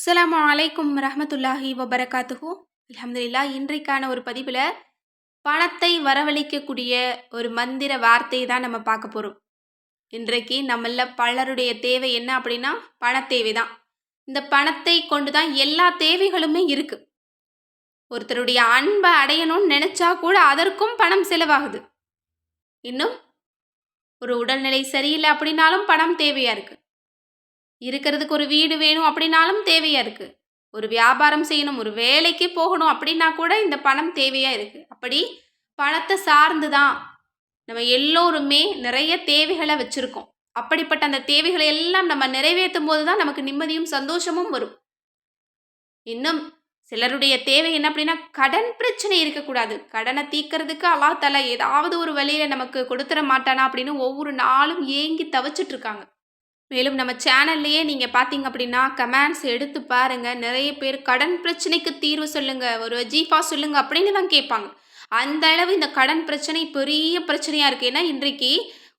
அஸ்லாம் அலைக்கும் ரஹமத்துல்லாஹி வபரகாத்துஹு. அலமதுல்லா இன்றைக்கான ஒரு பதிவில் பணத்தை வரவழைக்கக்கூடிய ஒரு மந்திர வார்த்தையை தான் நம்ம பார்க்க போகிறோம் இன்றைக்கு நம்மள பலருடைய தேவை என்ன அப்படின்னா பணத்தேவை தான். இந்த பணத்தை கொண்டு தான் எல்லா தேவைகளுமே இருக்குது ஒருத்தருடைய அன்பை அடையணும்னு நினச்சா கூட அதற்கும் பணம் செலவாகுது. இன்னும் ஒரு உடல்நிலை சரியில்லை அப்படின்னாலும் பணம் தேவையாக இருக்குது இருக்கிறதுக்கு ஒரு வீடு வேணும் அப்படின்னாலும் தேவையாக இருக்குது ஒரு வியாபாரம் செய்யணும் ஒரு வேலைக்கு போகணும் அப்படின்னா கூட இந்த பணம் தேவையாக இருக்குது அப்படி பணத்தை சார்ந்து தான் நம்ம எல்லோருமே நிறைய தேவைகளை வச்சுருக்கோம். அப்படிப்பட்ட அந்த தேவைகளை எல்லாம் நம்ம நிறைவேற்றும் போது தான் நமக்கு நிம்மதியும் சந்தோஷமும் வரும். இன்னும் சிலருடைய தேவை என்ன அப்படின்னா கடன் பிரச்சனை இருக்கக்கூடாது. கடனை தீக்கிறதுக்கு அல்லா தலை ஏதாவது ஒரு வழியில் நமக்கு கொடுத்துட மாட்டானா அப்படின்னு ஒவ்வொரு நாளும் ஏங்கி தவிச்சிட்ருக்காங்க மேலும் நம்ம சேனல்லையே நீங்கள் பார்த்தீங்க அப்படின்னா கமெண்ட்ஸ் எடுத்து பாருங்கள் நிறைய பேர் கடன் பிரச்சனைக்கு தீர்வு சொல்லுங்கள் ஒரு ஜீஃபா சொல்லுங்கள் அப்படின்னு தான் கேட்பாங்க. அந்த அளவு இந்த கடன் பிரச்சனை பெரிய பிரச்சனையாக இருக்குது ஏன்னா இன்றைக்கு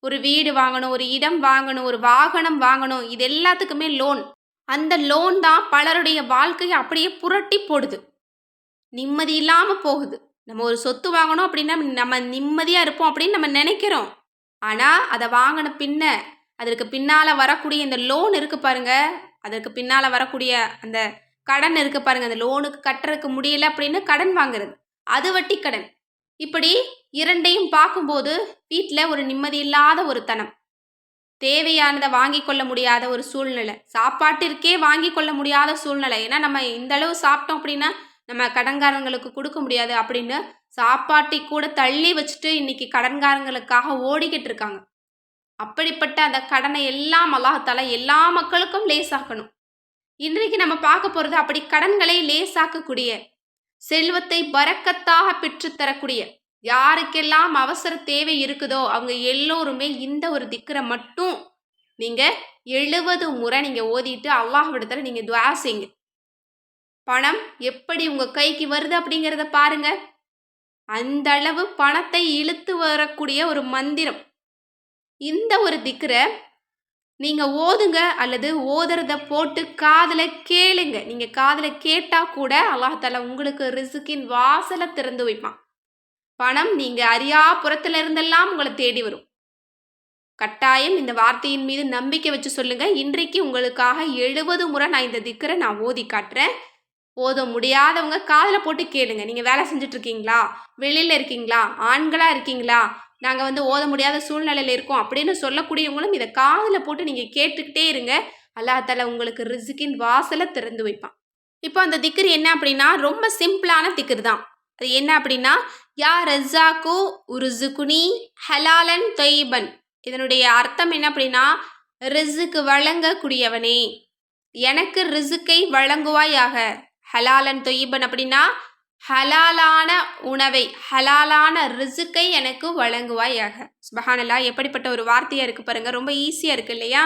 ஒரு வீடு வாங்கணும் ஒரு இடம் வாங்கணும் ஒரு வாகனம் வாங்கணும் இது எல்லாத்துக்குமே லோன் அந்த லோன் தான் பலருடைய வாழ்க்கையை அப்படியே புரட்டி போடுது. நிம்மதி இல்லாமல் போகுது. நம்ம ஒரு சொத்து வாங்கணும் அப்படின்னா நம்ம நிம்மதியாக இருப்போம் அப்படின்னு நம்ம நினைக்கிறோம். ஆனால் அதை வாங்கின பின்ன அதற்கு பின்னால் வரக்கூடிய இந்த லோன் இருக்குது பாருங்க. அதற்கு பின்னால் வரக்கூடிய அந்த கடன் இருக்குது பாருங்க. அந்த லோனுக்கு கட்டுறதுக்கு முடியல அப்படின்னு கடன் வாங்குறது. அது வட்டி கடன். இப்படி இரண்டையும் பார்க்கும்போது வீட்டில் ஒரு நிம்மதி இல்லாத ஒரு தனம் தேவையானதை வாங்கி கொள்ள முடியாத ஒரு சூழ்நிலை. சாப்பாட்டிற்கே வாங்கி கொள்ள முடியாத சூழ்நிலை. ஏன்னா நம்ம இந்த அளவு சாப்பிட்டோம் அப்படின்னா நம்ம கடன்காரங்களுக்கு கொடுக்க முடியாது அப்படின்னு சாப்பாட்டை கூட தள்ளி வச்சுட்டு இன்னைக்கு கடன்காரங்களுக்காக ஓடிக்கிட்டு இருக்காங்க. அப்படிப்பட்ட அந்த கடனை எல்லாம் அல்லாஹால எல்லா மக்களுக்கும் லேசாக்கணும். இன்றைக்கு நம்ம பார்க்க போகிறது அப்படி கடன்களை லேசாக்கக்கூடிய செல்வத்தை பறக்கத்தாக பெற்றுத்தரக்கூடிய யாருக்கெல்லாம் அவசர தேவை இருக்குதோ அவங்க எல்லோருமே இந்த ஒரு திக்கரை மட்டும் நீங்கள் எழுபது முறை நீங்கள் ஓதிட்டு அல்லாஹ்விடத்தில் நீங்கள் துவா செய்யுங்க. பணம் எப்படி உங்கள் கைக்கு வருது அப்படிங்கிறத பாருங்க. அந்த அளவு பணத்தை இழுத்து வரக்கூடிய ஒரு மந்திரம். இந்த ஒரு திக்கரை நீங்கள் ஓதுங்க அல்லது ஓதுறத போட்டு காதில் கேளுங்க. நீங்கள் காதில் கேட்டால் கூட அல்லாஹால உங்களுக்கு ரிசுக்கின் வாசலை திறந்து வைப்பான். பணம் நீங்கள் அறியா புறத்துல இருந்தெல்லாம் உங்களை தேடி வரும். கட்டாயம் இந்த வார்த்தையின் மீது நம்பிக்கை வச்சு சொல்லுங்க. இன்றைக்கு உங்களுக்காக எழுபது முறை நான் இந்த திக்கரை நான் ஓதி காட்டுறேன். ஓத முடியாதவங்க காதில் போட்டு கேளுங்க. நீங்கள் வேலை செஞ்சுட்டு இருக்கீங்களா வெளியில் இருக்கீங்களா? ஆண்களாக இருக்கீங்களா? நாங்கள் வந்து ஓத முடியாத சூழ்நிலையில் இருக்கோம் அப்படின்னு சொல்லக்கூடியவங்களும் இதை காதில் போட்டு நீங்கள் கேட்டுக்கிட்டே இருங்க. அல்லாஹால உங்களுக்கு ரிசுக்கின் வாசலை திறந்து வைப்பான். இப்போ அந்த திக்கர் என்ன அப்படின்னா ரொம்ப சிம்பிளான திக்கர் தான். அது என்ன அப்படின்னா யா ரஸாக்கு உருசுகுனி ஹலாலன் தொய்பன். இதனுடைய அர்த்தம் என்ன அப்படின்னா ரிசுக்கு வழங்கக்கூடியவனே. எனக்கு ரிசுக்கை வழங்குவாயாக. ஹலாலன் தொய்பன் அப்படின்னா ஹலாலான உணவை ஹலாலான ரிசுக்கை எனக்கு வழங்குவாயாக. சுபஹானல்லா எப்படிப்பட்ட ஒரு வார்த்தையாக இருக்குது பாருங்கள் ரொம்ப ஈஸியாக இருக்குது இல்லையா?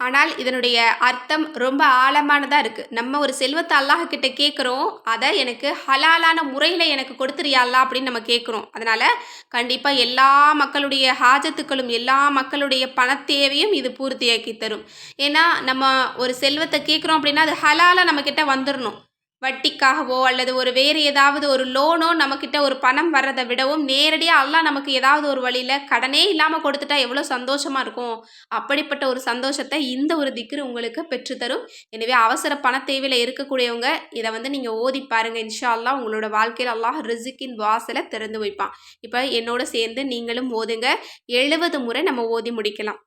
ஆனால் இதனுடைய அர்த்தம் ரொம்ப ஆழமானதாக இருக்குது நம்ம ஒரு செல்வத்தை அல்லாஹ் கிட்டே கேட்குறோம் அதை எனக்கு ஹலாலான முறையில் எனக்கு கொடுத்துறியாலா அப்படின்னு நம்ம கேட்குறோம் அதனால் கண்டிப்பாக எல்லா மக்களுடைய ஹாஜத்துக்களும் எல்லா மக்களுடைய பணத்தேவையும் இது பூர்த்தியாக்கி தரும். ஏன்னா நம்ம ஒரு செல்வத்தை கேட்குறோம் அப்படின்னா அது ஹலாலாக நம்மக்கிட்ட வந்துடணும் வட்டிக்காகவோ அல்லது ஒரு வேறு ஏதாவது ஒரு லோனோ நம்மக்கிட்ட ஒரு பணம் வர்றதை விடவும் நேரடியாக எல்லாம் நமக்கு ஏதாவது ஒரு வழியில் கடனே இல்லாமல் கொடுத்துட்டா எவ்வளோ சந்தோஷமாக இருக்கும்? அப்படிப்பட்ட ஒரு சந்தோஷத்தை இந்த ஒரு திக்ரு உங்களுக்கு பெற்றுத்தரும். எனவே அவசர பண தேவையில் இருக்கக்கூடியவங்க இதை வந்து நீங்கள் ஓதி பாருங்கள் இன்ஷா அல்லா உங்களோட வாழ்க்கையில் அல்லாஹ் ரிசிக்கின் வாசலை திறந்து வைப்பான். இப்போ என்னோட சேர்ந்து நீங்களும் ஓதுங்க. எழுபது முறை நம்ம ஓதி முடிக்கலாம்.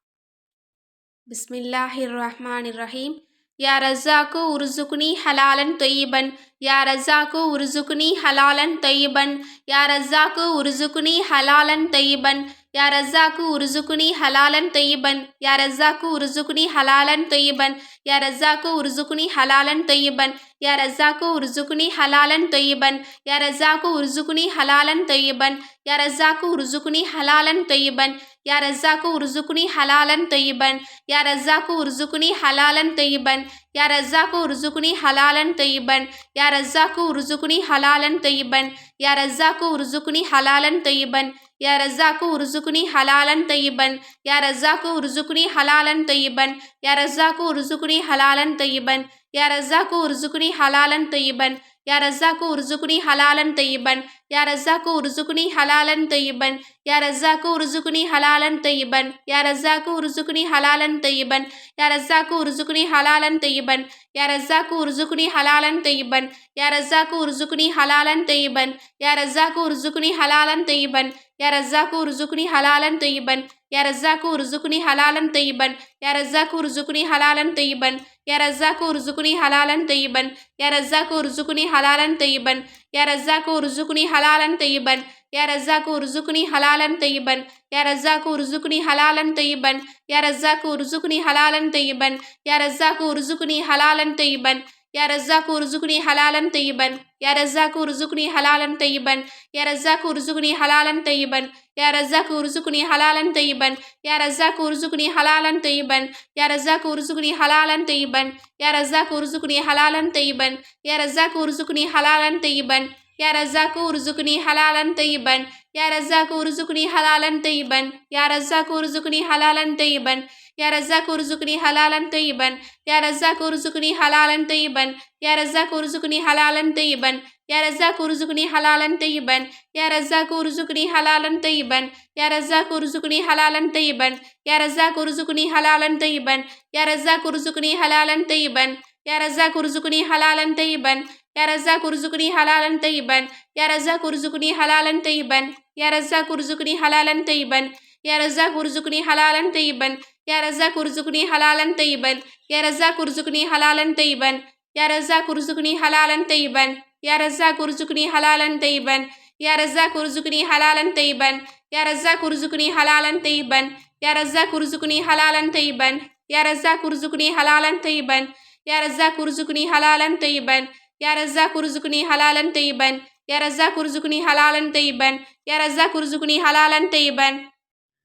பிஸ்மில்லாஹிர் ரஹ்மான் ரஹீம் யா ரஸாக்கு உருசுகுனி ஹலாலன் தொய்யிபன். யா ரஸாக்கு உருசுகுனி ஹலாலன் தொய்யிபன் யா ரஸாக்கு உருசுகுனி ஹலாலன் தொய்யிபன் யா ரஸாக்கு உருசுகுனி ஹலாலன் தொய்யிபன் யா ரஸாக்கு உருசுகுனி ஹலாலன் தொய்யிபன் யா ரஸாக்கு உருசுகுனி ஹலாலன் தொய்யிபன் யா ரஸாக்கு உருசுகுனி ஹலாலன் தொய்யிபன் யா ரஸாக்கு உருசுகுனி ஹலாலன் தொய்யிபன் யா ரஸாக்கு உருசுகுனி ஹலாலன் தொய்யிபன் யா ரஸாக்கு உருசுகுனி ஹலாலன் தொய்யிபன் யா ரஸாக்கு உருசுகுனி ஹலாலன் தொய்யிபன் யா ரஸ்ஸாக்கு உருசுகுனி ஹலாலன் தொய்யிபன் யா ரஸ்ஸாக்கு உருசுகுனி ஹலாலன் தொய்யிபன் யா ரஸ்ஸாக்கு உருசுகுனி ஹலாலன் தொய்யிபன் யா ரஸ்ஸாக்கு உருசுகுனி ஹலாலன் தையிபன் யா ரஸ்ஸாக்கு உருசுகுனி ஹலாலன் தையிபன் யா ரஸ்ஸாக்கு உருசுகுனி ஹலாலன் தையிபன் யா ரஸ்ஸாக்கு உருசுகுனி ஹலாலன் தையிபன் யா ரஸ்ஸாக்கு உருசுகுனி ஹலாலன் தையிபன் யா ரஸாக்கு உருசுகுனி ஹலாலன் தையிபன் யா ரஸாக்கு உருசுகுனி ஹலாலன் தையிபன் யா ரஸாக்கு உருசுகுனி ஹலாலன் தையிபன் யா ரஸாக்கு உருசுகுனி ஹலாலன் தையிபன் யா ரஸாக்கு உருசுகுனி ஹலாலன் தையிபன் யா ரஸாக்கு உருசுகுனி ஹலாலன் தையிபன் யா ரஸாக்கு உருசுகுனி ஹலாலன் தையிபன் யா ரஸாக்கு உருசுகுனி ஹலாலன் தையிபன் யா ரஸாக்கு உருசுகுனி ஹலாலன் தையிபன் யா ரஸாக்கு உருசுகுனி ஹலாலன் தையிபன் யா ரஸாக்கு உருசுகுனி ஹலாலன் தையிபன் யா ரஸாக்கு உருசுகுனி ஹலாலன் தையிபன் يا رزاق ارزقني حلالا طيبا يا رزاق ارزقني حلالا طيبا يا رزاق ارزقني حلالا طيبا يا رزاق ارزقني حلالا طيبا يا رزاق ارزقني حلالا طيبا யா ரஸாக்கு உருசுகுனி ஹலாலன் தையிபன் யா ரஸாக்கு உருசுகுனி ஹலாலன் தையிபன் யா ரஸாக்கு உருசுகுனி ஹலாலன் தையிபன் யா ரஸாக்கு உருசுகுனி ஹலாலன் தையிபன் யா ரஸாக்கு உருசுகுனி ஹலாலன் தையிபன் யா ரஸாக்கு உருசுகுனி ஹலாலன் தையிபன் யா ரஸாக்கு உருசுகுனி ஹலாலன் தையிபன் யா ரஸாக்கு உருசுகுனி ஹலாலன் தையிபன் யா ரஸாக்கு உருசுகுனி ஹலாலன் தையிபன் யா ரஸாக்கு உருசுகுனி ஹலாலன் தையிபன் யா ரஸாக்கு உருசுகுனி ஹலாலன் தையிபன் யா ரஸாக்கு உருசுகுனி ஹலாலன் தையிபன் யா ரஸாக்கு உருசுகுனி ஹலாலன் தையிபன் யா ரஸாக்கு உருசுகுனி ஹலாலன் தையிபன் யா ரஸாக்கு உருசுகுனி ஹலாலன் தையிபன் யா ரஸாக்கு உருசுகுனி ஹலாலன் தையிபன் யா ரஸாக்கு உருசுகுனி ஹலாலன் தையிபன் யா ரஸாக்கு உருசுகுனி ஹலாலன் தையிபன் யா ரஸாக்கு உருசுகுனி ஹலாலன் தையிபன் யா ரஸாக்கு உருசுகுனி ஹலாலன் தையிபன் யா ரஸாக்கு உருசுகுனி ஹலாலன் தையிபன் யா ரஸாக்கு உருசுகுனி ஹலாலன் தையிபன் யா ரஸாக்கு உருசுகுனி ஹலாலன் தையிபன் யா ரஸாக்கு உருசுகுனி ஹலாலன் தையிபன் யா ரஸாக்கு உருசுகுனி ஹலாலன் தையிபன் யா ரஸாக்கு உருசுகுனி ஹலாலன் தையிபன் யா ரஸாக்கு உருசுகுனி ஹலாலன் தையிபன் யா ரஸாக்கு உருசுகுனி ஹலாலன் தையிபன் யா ரஸாக்கு உருசுகுனி ஹலாலன் தையிபன் யா ரஸாக்கு உருசுகுனி ஹலாலன் தையிபன் யா ரஸாக்கு உருசுகுனி ஹலாலன் தையிபன் யா ரஸாக்கு உருசுகுனி ஹலாலன் தையிபன் யா ரஸாக்கு உருசுகுனி ஹலாலன் தையிபன் யா ரஸாக்கு உருசுகுனி ஹலாலன் தையிபன் யா ரஸாக்கு உருசுகுனி ஹலாலன் தையிபன் யா ரஸாக்கு உருசுகுனி ஹலாலன் தையிபன்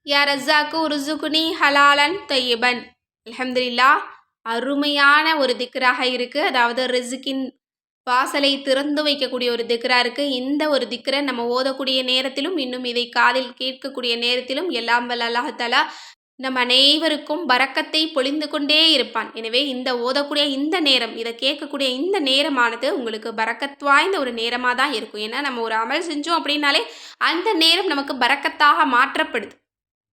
யா ரஸ்ஸாக்கு உருசுகுனி ஹலாலன் தையிபன். அலமதுல்லா அருமையான ஒரு திக்ராக இருக்குது அதாவது ரிசுக்கின் வாசலை திறந்து வைக்கக்கூடிய ஒரு திக்ரா இருக்குது இந்த ஒரு திக்ரை நம்ம ஓதக்கூடிய நேரத்திலும் இன்னும் இதை காதில் கேட்கக்கூடிய நேரத்திலும் எல்லாம் வல்ல அல்லாஹாலா நம் அனைவருக்கும் பறக்கத்தை பொழிந்து கொண்டே இருப்பான். எனவே இந்த ஓதக்கூடிய இந்த நேரம் இதை கேட்கக்கூடிய இந்த நேரமானது உங்களுக்கு பறக்கத் வாய்ந்த ஒரு நேரமாக தான் இருக்கும். ஏன்னா நம்ம ஒரு அமல் செஞ்சோம் அப்படின்னாலே அந்த நேரம் நமக்கு பறக்கத்தாக மாற்றப்படுது.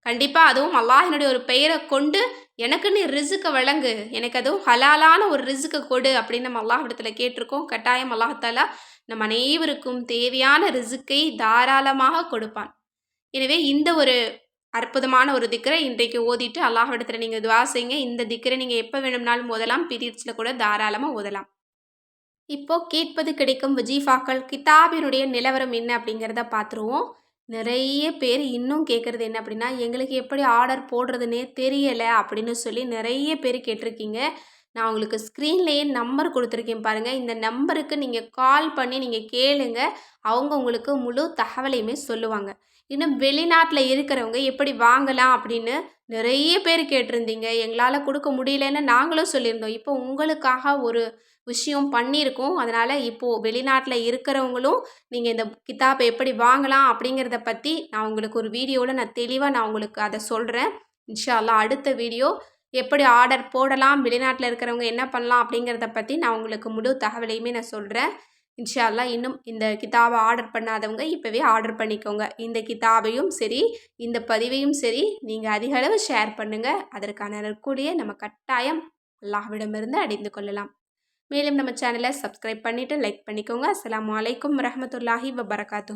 கண்டிப்பாக அதுவும் அல்லாஹினுடைய ஒரு பெயரை கொண்டு எனக்கு நீ ரிசுக்கை வழங்கு. எனக்கு அதுவும் ஹலாலான ஒரு ரிசுக்கை கொடு அப்படின்னு நம்ம அல்லாஹிடத்தில் கேட்டிருக்கோம். கட்டாயம் அல்லாஹாலா நம் அனைவருக்கும் தேவையான ரிசுக்கை தாராளமாக கொடுப்பான். எனவே இந்த ஒரு அற்புதமான ஒரு திக்கரை இன்றைக்கு ஓதிட்டு அல்லாஹிடத்தில் நீங்கள் துவா செய்யுங்க. இந்த திக்கரை நீங்கள் எப்போ வேணும்னாலும் ஓதலாம். பீரியட்ஸில் கூட தாராளமாக ஓதலாம். இப்போது கேட்பது கிடைக்கும் வஜீஃபாக்கள் கிதாபினுடைய நிலவரம் என்ன அப்படிங்கிறத பார்த்துருவோம் நிறைய பேர் இன்னும் கேட்குறது என்ன அப்படின்னா எங்களுக்கு எப்படி ஆர்டர் போடுறதுனே தெரியலை அப்படின்னு சொல்லி நிறைய பேர் கேட்டிருக்கீங்க. நான் உங்களுக்கு ஸ்க்ரீன்லேயே நம்பர் கொடுத்துருக்கேன் பாருங்கள் இந்த நம்பருக்கு நீங்கள் கால் பண்ணி நீங்கள் கேளுங்க. அவங்க உங்களுக்கு முழு தகவலையுமே சொல்லுவாங்க. இன்னும் வெளிநாட்டில் இருக்கிறவங்க எப்படி வாங்கலாம் அப்படின்னு நிறைய பேர் கேட்டிருந்தீங்க. எங்களால் கொடுக்க முடியலன்னு நாங்களும் சொல்லியிருந்தோம். இப்போ உங்களுக்காக ஒரு விஷயம் பண்ணியிருக்கோம். அதனால் இப்போது வெளிநாட்டில் இருக்கிறவங்களும் நீங்கள் இந்த கித்தாப்பை எப்படி வாங்கலாம் அப்படிங்கிறத பற்றி நான் உங்களுக்கு ஒரு வீடியோவில் நான் தெளிவாக நான் உங்களுக்கு அதை சொல்கிறேன் இன்ஷால்லா அடுத்த வீடியோ எப்படி ஆர்டர் போடலாம் வெளிநாட்டில் இருக்கிறவங்க என்ன பண்ணலாம் அப்படிங்கிறத பற்றி நான் உங்களுக்கு முழு தகவலையுமே நான் சொல்கிறேன் இன்ஷால்லா இன்னும் இந்த கிதாபை ஆர்டர் பண்ணாதவங்க இப்போவே ஆர்டர் பண்ணிக்கோங்க. இந்த கிதாபையும் சரி இந்த பதிவையும் சரி நீங்கள் அதிக அளவு ஷேர் பண்ணுங்கள் அதற்கான நற்கூலியை நம்ம கட்டாயம் அல்லாஹ்விடமிருந்து அடைந்து கொள்ளலாம். மேலும் நம்ம சேனலை சப்ஸ்கிரைப் பண்ணிவிட்டு லைக் பண்ணிக்கோங்க. அஸ்லாம் அலைக்கும் வரமத்துல்லாஹி வபரகாத்து